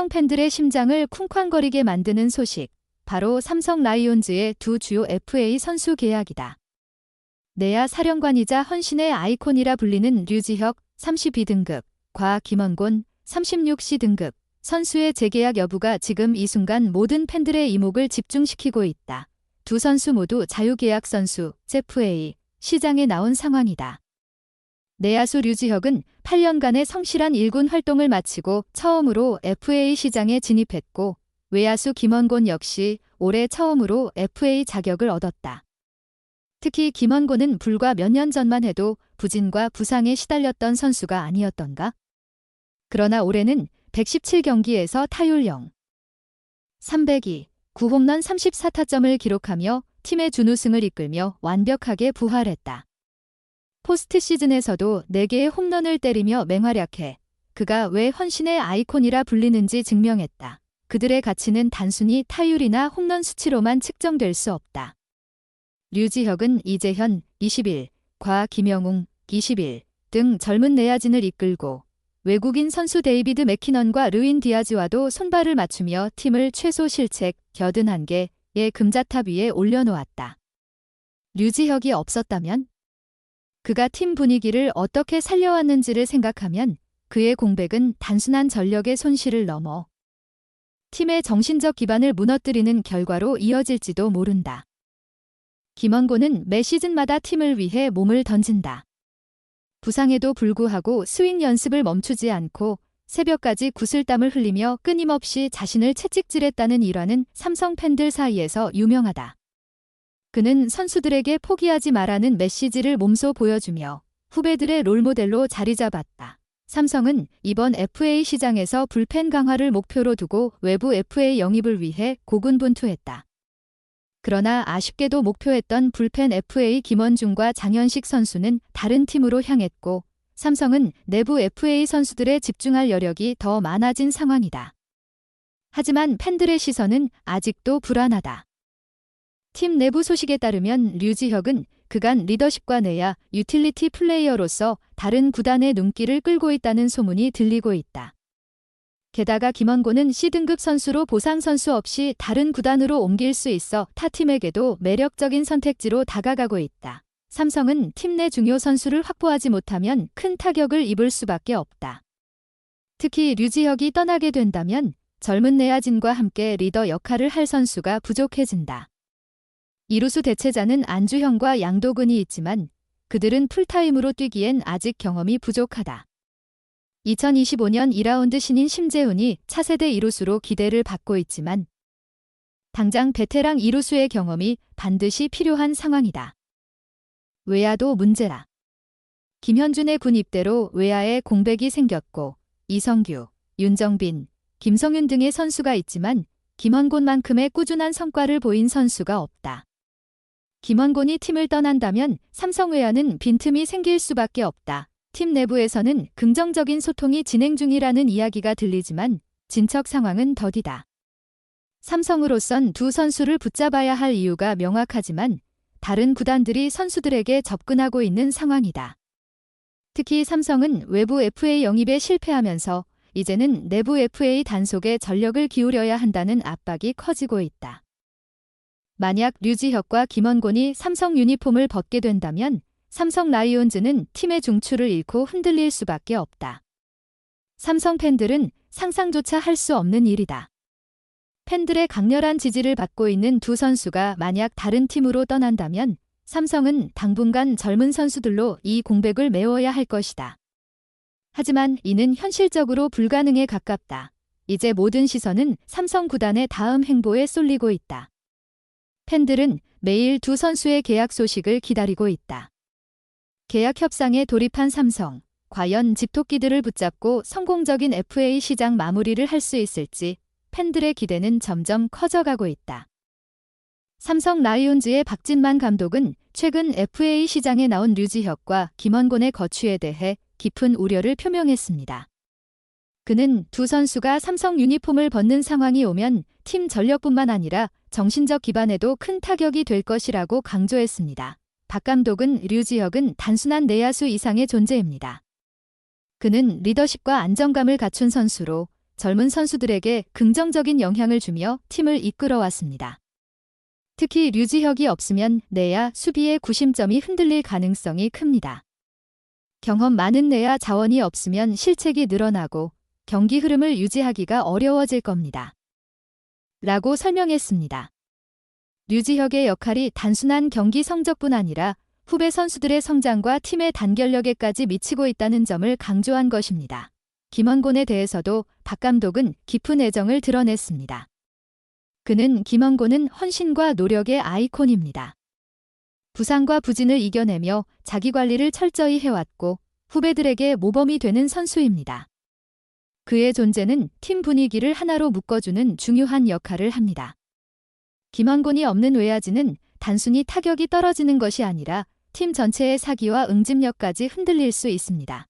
삼성 팬들의 심장을 쿵쾅거리게 만드는 소식. 바로 삼성 라이온즈의 두 주요 FA 선수 계약이다. 내야 사령관이자 헌신의 아이콘이라 불리는 류지혁 32등급, 과 김원곤 36시 등급 선수의 재계약 여부가 지금 이 순간 모든 팬들의 이목을 집중시키고 있다. 두 선수 모두 자유계약 선수, ZFA, 시장에 나온 상황이다. 내야수 류지혁은 8년간의 성실한 일군 활동을 마치고 처음으로 FA 시장에 진입했고, 외야수 김원곤 역시 올해 처음으로 FA 자격을 얻었다. 특히 김원곤은 불과 몇 년 전만 해도 부진과 부상에 시달렸던 선수가 아니었던가? 그러나 올해는 117경기에서 타율 0, 302, 9홈런 34타점을 기록하며 팀의 준우승을 이끌며 완벽하게 부활했다. 포스트 시즌에서도 4개의 홈런을 때리며 맹활약해 그가 왜 헌신의 아이콘이라 불리는지 증명했다. 그들의 가치는 단순히 타율이나 홈런 수치로만 측정될 수 없다. 류지혁은 이재현 21, 과 김영웅 21 등 젊은 내야진을 이끌고 외국인 선수 데이비드 맥키넌과 르윈 디아즈와도 손발을 맞추며 팀을 최소 실책 겨든 한 개의 금자탑 위에 올려놓았다. 류지혁이 없었다면? 그가 팀 분위기를 어떻게 살려왔는지를 생각하면 그의 공백은 단순한 전력의 손실을 넘어 팀의 정신적 기반을 무너뜨리는 결과로 이어질지도 모른다. 김원고는 매 시즌마다 팀을 위해 몸을 던진다. 부상에도 불구하고 스윙 연습을 멈추지 않고 새벽까지 구슬땀을 흘리며 끊임없이 자신을 채찍질했다는 일화는 삼성 팬들 사이에서 유명하다. 그는 선수들에게 포기하지 말라는 메시지를 몸소 보여주며 후배들의 롤모델로 자리 잡았다. 삼성은 이번 FA 시장에서 불펜 강화를 목표로 두고 외부 FA 영입을 위해 고군분투했다. 그러나 아쉽게도 목표했던 불펜 FA 김원중과 장현식 선수는 다른 팀으로 향했고 삼성은 내부 FA 선수들에 집중할 여력이 더 많아진 상황이다. 하지만 팬들의 시선은 아직도 불안하다. 팀 내부 소식에 따르면 류지혁은 그간 리더십과 내야 유틸리티 플레이어로서 다른 구단의 눈길을 끌고 있다는 소문이 들리고 있다. 게다가 김원고는 C등급 선수로 보상 선수 없이 다른 구단으로 옮길 수 있어 타 팀에게도 매력적인 선택지로 다가가고 있다. 삼성은 팀 내 중요 선수를 확보하지 못하면 큰 타격을 입을 수밖에 없다. 특히 류지혁이 떠나게 된다면 젊은 내야진과 함께 리더 역할을 할 선수가 부족해진다. 이루수 대체자는 안주형과 양도근이 있지만 그들은 풀타임으로 뛰기엔 아직 경험이 부족하다. 2025년 2라운드 신인 심재훈이 차세대 이루수로 기대를 받고 있지만 당장 베테랑 이루수의 경험이 반드시 필요한 상황이다. 외야도 문제라. 김현준의 군 입대로 외야에 공백이 생겼고 이성규, 윤정빈, 김성윤 등의 선수가 있지만 김원곤만큼의 꾸준한 성과를 보인 선수가 없다. 김원곤이 팀을 떠난다면 삼성외야는 빈틈이 생길 수밖에 없다. 팀 내부에서는 긍정적인 소통이 진행 중이라는 이야기가 들리지만 진척 상황은 더디다. 삼성으로선 두 선수를 붙잡아야 할 이유가 명확하지만 다른 구단들이 선수들에게 접근하고 있는 상황이다. 특히 삼성은 외부 FA 영입에 실패하면서 이제는 내부 FA 단속에 전력을 기울여야 한다는 압박이 커지고 있다. 만약 류지혁과 김원곤이 삼성 유니폼을 벗게 된다면 삼성 라이온즈는 팀의 중추를 잃고 흔들릴 수밖에 없다. 삼성 팬들은 상상조차 할 수 없는 일이다. 팬들의 강렬한 지지를 받고 있는 두 선수가 만약 다른 팀으로 떠난다면 삼성은 당분간 젊은 선수들로 이 공백을 메워야 할 것이다. 하지만 이는 현실적으로 불가능에 가깝다. 이제 모든 시선은 삼성 구단의 다음 행보에 쏠리고 있다. 팬들은 매일 두 선수의 계약 소식을 기다리고 있다. 계약 협상에 돌입한 삼성, 과연 집토끼들을 붙잡고 성공적인 FA 시장 마무리를 할 수 있을지 팬들의 기대는 점점 커져가고 있다. 삼성 라이온즈의 박진만 감독은 최근 FA 시장에 나온 류지혁과 김원곤의 거취에 대해 깊은 우려를 표명했습니다. 그는 두 선수가 삼성 유니폼을 벗는 상황이 오면 팀 전력뿐만 아니라 정신적 기반에도 큰 타격이 될 것이라고 강조했습니다. 박 감독은 류지혁은 단순한 내야수 이상의 존재입니다. 그는 리더십과 안정감을 갖춘 선수로 젊은 선수들에게 긍정적인 영향을 주며 팀을 이끌어왔습니다. 특히 류지혁이 없으면 내야 수비의 구심점이 흔들릴 가능성이 큽니다. 경험 많은 내야 자원이 없으면 실책이 늘어나고 경기 흐름을 유지하기가 어려워질 겁니다. 라고 설명했습니다. 류지혁의 역할이 단순한 경기 성적뿐 아니라 후배 선수들의 성장과 팀의 단결력에까지 미치고 있다는 점을 강조한 것입니다. 김원곤에 대해서도 박 감독은 깊은 애정을 드러냈습니다. 그는 김원곤은 헌신과 노력의 아이콘입니다. 부상과 부진을 이겨내며 자기 관리를 철저히 해왔고 후배들에게 모범이 되는 선수입니다. 그의 존재는 팀 분위기를 하나로 묶어주는 중요한 역할을 합니다. 김원곤이 없는 외야지는 단순히 타격이 떨어지는 것이 아니라 팀 전체의 사기와 응집력까지 흔들릴 수 있습니다.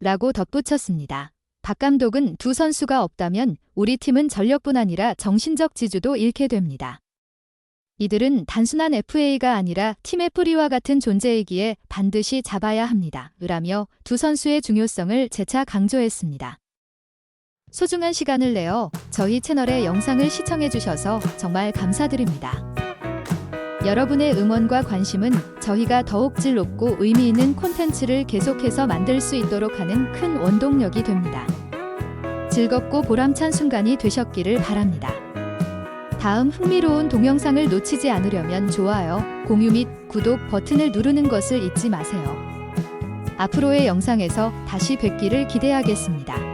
라고 덧붙였습니다. 박 감독은 두 선수가 없다면 우리 팀은 전력뿐 아니라 정신적 지주도 잃게 됩니다. 이들은 단순한 FA가 아니라 팀의 뿌리와 같은 존재이기에 반드시 잡아야 합니다. 라며 두 선수의 중요성을 재차 강조했습니다. 소중한 시간을 내어 저희 채널의 영상을 시청해 주셔서 정말 감사드립니다. 여러분의 응원과 관심은 저희가 더욱 질 높고 의미 있는 콘텐츠를 계속해서 만들 수 있도록 하는 큰 원동력이 됩니다. 즐겁고 보람찬 순간이 되셨기를 바랍니다. 다음 흥미로운 동영상을 놓치지 않으려면 좋아요, 공유 및 구독 버튼을 누르는 것을 잊지 마세요. 앞으로의 영상에서 다시 뵙기를 기대하겠습니다.